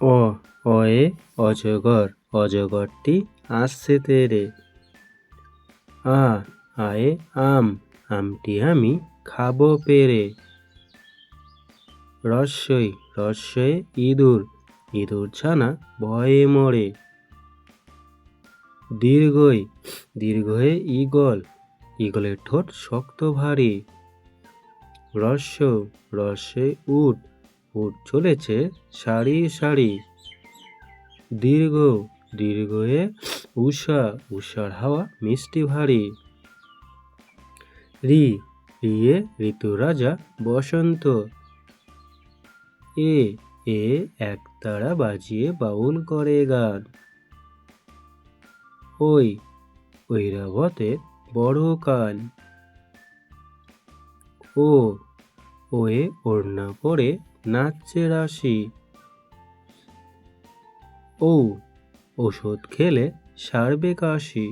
অ অয়ে অজগর, অজগরটি আসছে তেরে। আ, আয়ে আম, আমটি আমি খাব পেরে। রস্যই রস্যই ইঁদুর ইঁদুর ছানা ভয়ে মরে। দীর্ঘই, দীর্ঘয়ে ঈগল, ঈগলের ঠোঁট শক্ত ভারী। রস্য, রস্যে উট উট চলেছে সারি সারি। দীর্ঘ, দীর্ঘয়ে উষা, উষার হাওয়া, মিষ্টি ভারী। রি, রিয়ে ঋতু রাজা বসন্ত। এ এ একতারা বাজিয়ে বাউল করে গান। ওই ঐরাবতের বড় কান। ও, ওয়ে ওড়না পরে নাচছে রাশি। ও ওষুধ খেলে সারবে কাশি।